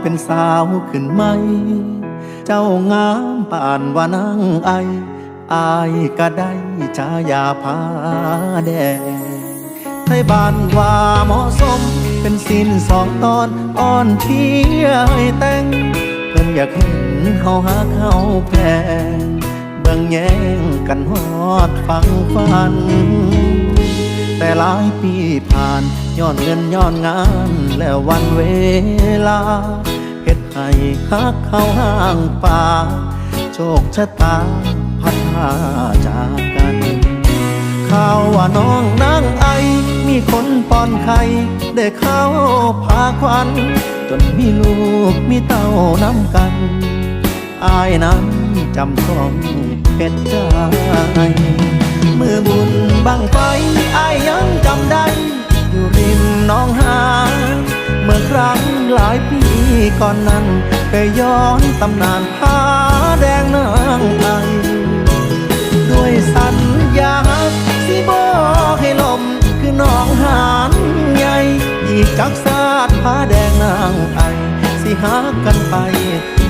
เป็นสาวขึ้นไหม เจ้างามป่านว่านางไอ อายก็ได้ชายาพาแดงไทยบ้านว่าเหมาะสม เป็นสินสองตอนอ่อนเพียให้แต่ง เพิ่นอยากเห็นเขาหาเขาแพงเบิ่งแย่งกันฮอดฟังฟัน แต่หลายปีผ่านย้อนเงินย้อนงานแล้ววันเวลาเฮ็ดให้ฮักเข้าห่างป่า โชคชะตาพัดพาจากกันข่าวว่าน้องนางไอ มีคนป้อนไข่ได้เข้าพาควัน จนมีลูกมีเต้าน้ำกัน อายนั้นจำต้องเป็นใจมือบุญบังไฟ จำได้ อยู่ริมน้องหา เมื่อครั้งหลายปีก่อนนั้นเคยย้อนตำนานผ้าแดงนางไอด้วยสัญญาสิบอกให้ลมคือน้องหานใหญ่อีกจักสาดผ้าแดงนางไอสิหากันไป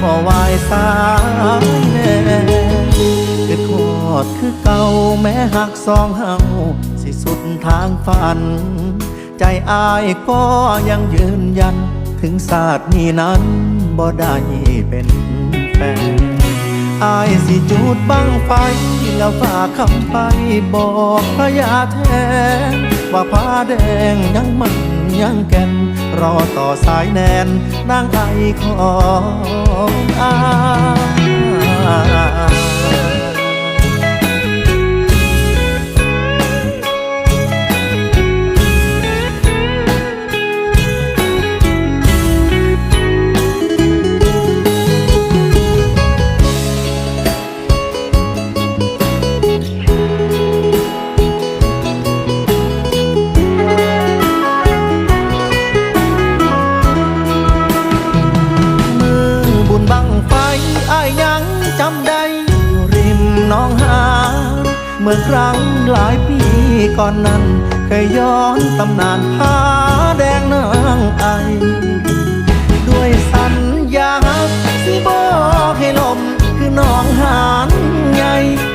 บ่วายสายแน่คือทอดคือเก่าแม้หักสองเฮา สิสุดทางฝัน ใจอายก็ยังยืนยัน ถึงศาสตร์นี้นั้นบ่ได้เป็นแฟนอายสิจูดบังไฟ แล้วฝากคำไปบอกพระยาแทน ว่าผ้าแดงยังมันยังแก่น รอต่อสายแนนนางไอของอาย มื่อครั้งหลายปีก่อนนั้น เคยย้อนตำนานผ้าแดงนางไอ ด้วยสัญญาสิบอกให้ลมคือน้องหานใหญ่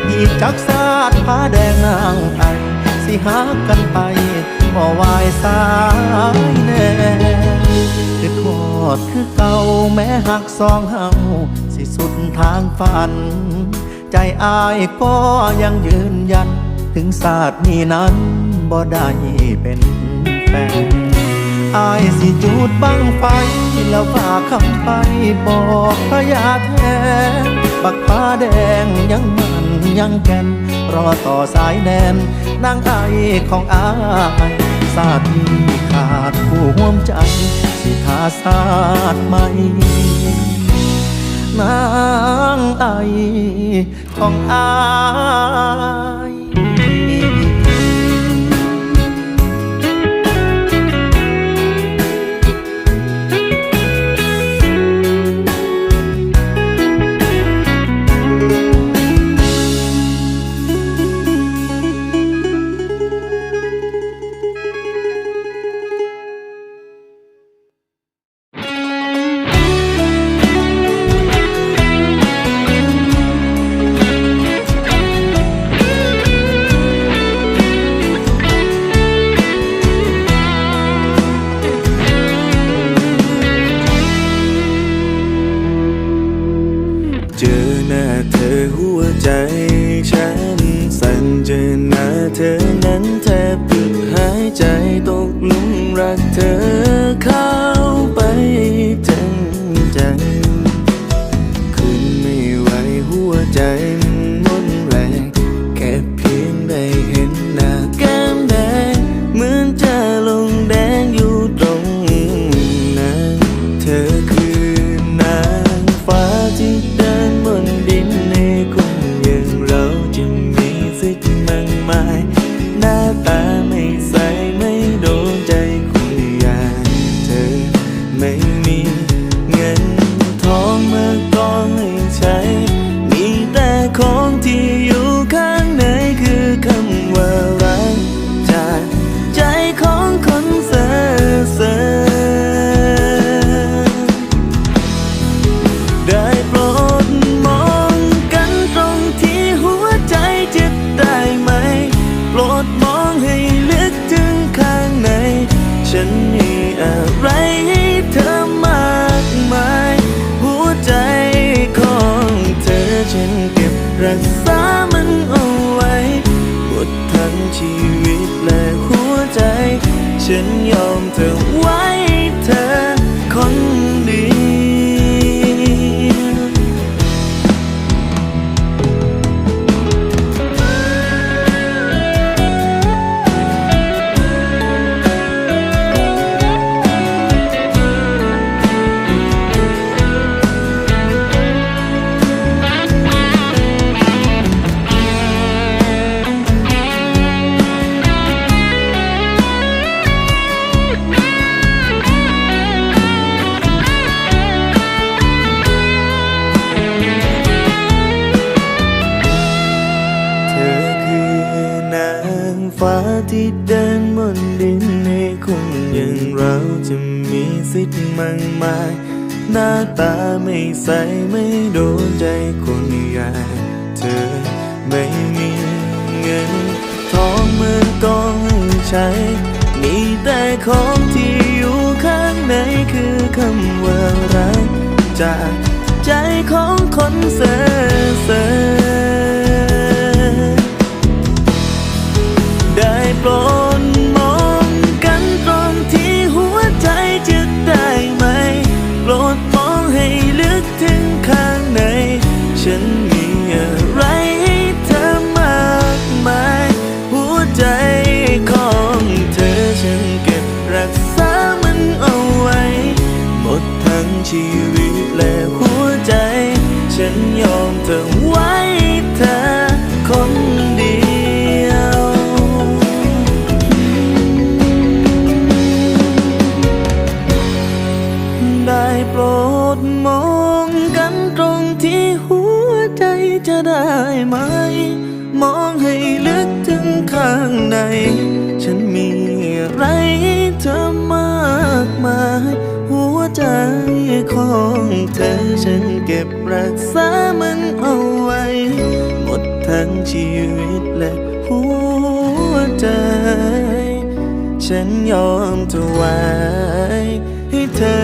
อีกจักสาดผ้าแดงนางไอ สิหากันไปบ่วายสายแน่คือทอดคือเก่าแม้หักสองเฮาสิสุดทางฝัน ใจอายก็ยังยืนยัน ถึงศาสตร์นี้นั้นบ่ได้เป็นแฟนอายสิจูดบังไฟ แล้วฝากคำไปบอกพระยาแทนบักฟ้าแดงยังมันยังแก่น รอต่อสายแนนนางไอของอายศาสตร์นี้ขาดผู้ห่วมใจ สิทาศาสตร์ใหม่ นางไอของอาย 怎样的晚 เดินบนดินในคนอย่างเราจะมีสิทธิ์มากมาย หน้าตาไม่ใสไม่โดนใจคนอย่างเธอไม่มีเงิน ทองหมือนกองให้ใช้ มีแต่ของที่อยู่ข้างในคือคำว่ารักจากใจของคนเซ่อเซ่อ และหัวใจ ฉันยอมเธอไว้ ธอฉันเก็บรักษามันเอาไว้ หมดทั้งชีวิตและหัวใจ ฉันยอมถวายให้เธอ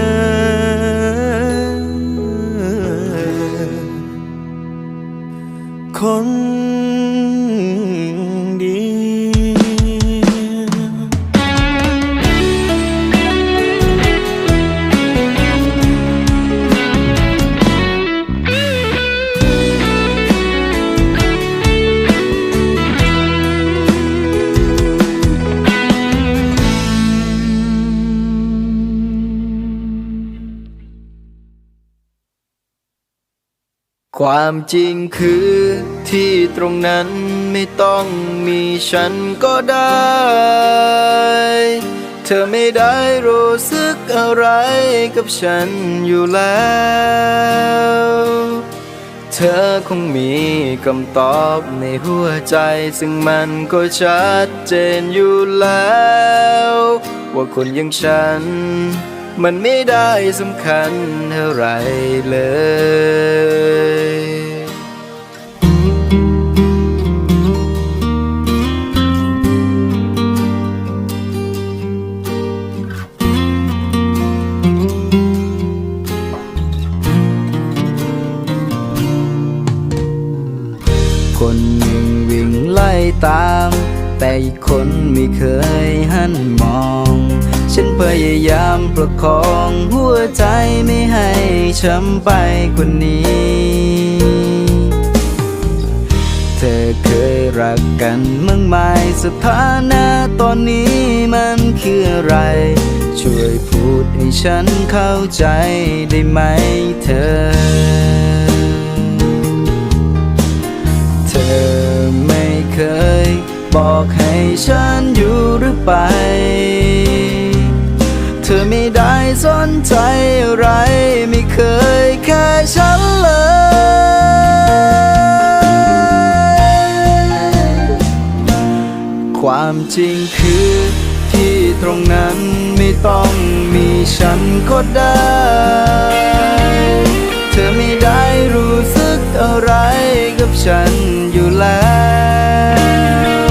คน ความจริงคือที่ตรงนั้นไม่ต้องมีฉันก็ได้ เธอไม่ได้รู้สึกอะไรกับฉันอยู่แล้ว เธอคงมีคำตอบในหัวใจ ซึ่งมันก็ชัดเจนอยู่แล้ว ว่าคนอย่างฉัน มันไม่ได้สำคัญเท่าไรเลย ตาม แต่อีกคนไม่เคยหันมอง ฉันพยายามประคองหัวใจไม่ให้ช้ำไปกว่านี้ เธอเคยรักกันมั้งไหมสถานะตอนนี้มันคืออะไร ช่วยพูดให้ฉันเข้าใจได้ไหมเธอ เคย บอกให้ฉันอยู่หรือไป เธอไม่ได้สนใจอะไร ไม่เคยแค่ฉันเลยความจริงคือที่ตรงนั้นไม่ต้องมีฉันก็ได้ เธอไม่ได้รู้สึกอะไรกับฉันอยู่ แล้ว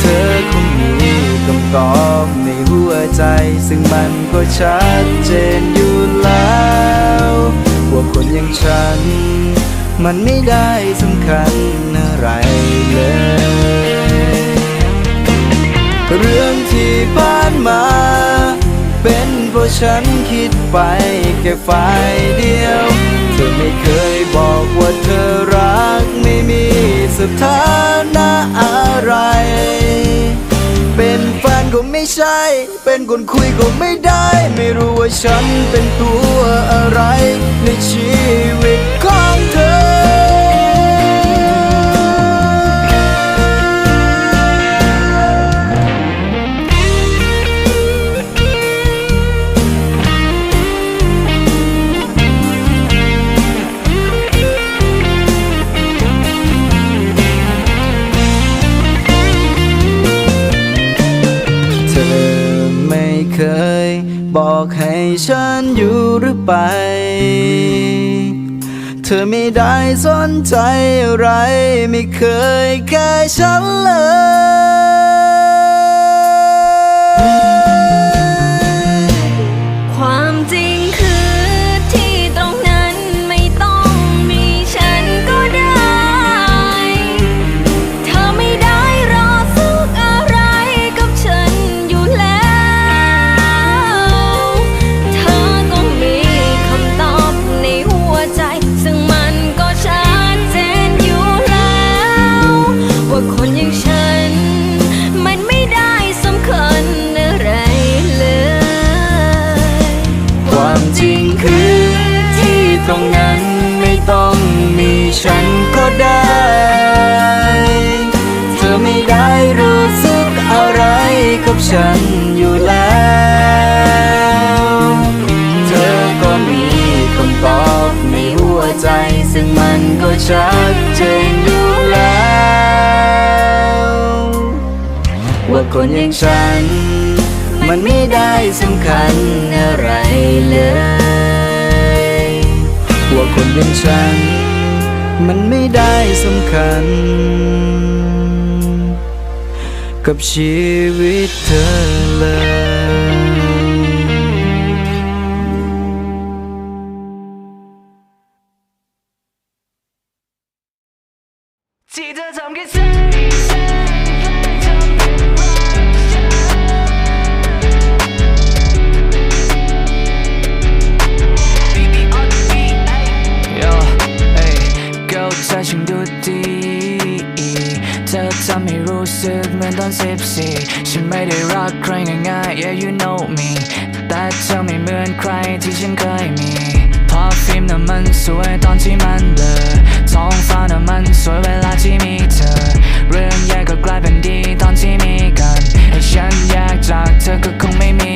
เธอคงมีคำตอบในหัวใจ ซึ่งมันก็ชัดเจนอยู่แล้วว่าคนอย่างฉัน มันไม่ได้สำคัญอะไรเลย เรื่องที่ผ่านมา เป็นเพราะฉันคิดไปแค่ฝ่ายเดียว เธอไม่เคยบอกว่าเธอรักไม่มีสถานะอะไร เป็นแฟนก็ไม่ใช่ เป็นคนคุยก็ไม่ได้ ไม่รู้ว่าฉันเป็นตัวอะไรในชีวิต ธอไม่ได้สนใจอะไร ไม่เคยแค่ฉันเลย ชัดเจนดูแล้ว ว่าคนอย่างฉัน มันไม่ได้สำคัญอะไรเลย ว่าคนอย่างฉัน มันไม่ได้สำคัญ กับชีวิตเธอเลย ตอนสิบสี่ฉันไม่ได้รักใครง่ายๆ yeah you know me แต่เธอไม่เหมือนใครที่ฉันเคยมีพอฟิล์มน่ะมันสวยตอนที่มันเบลอท้องฟ้าน่ะมันสวยเวลาที่มีเธอ เรื่องแย่ก็กลายเป็นดีตอนที่มีกันให้ฉันแยกจากเธอก็คงไม่มี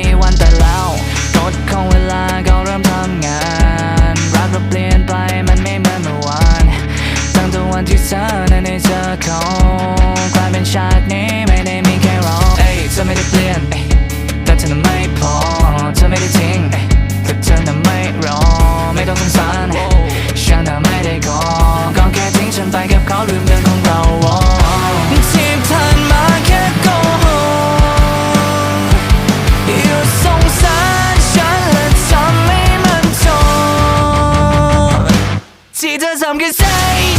I'm gonna say.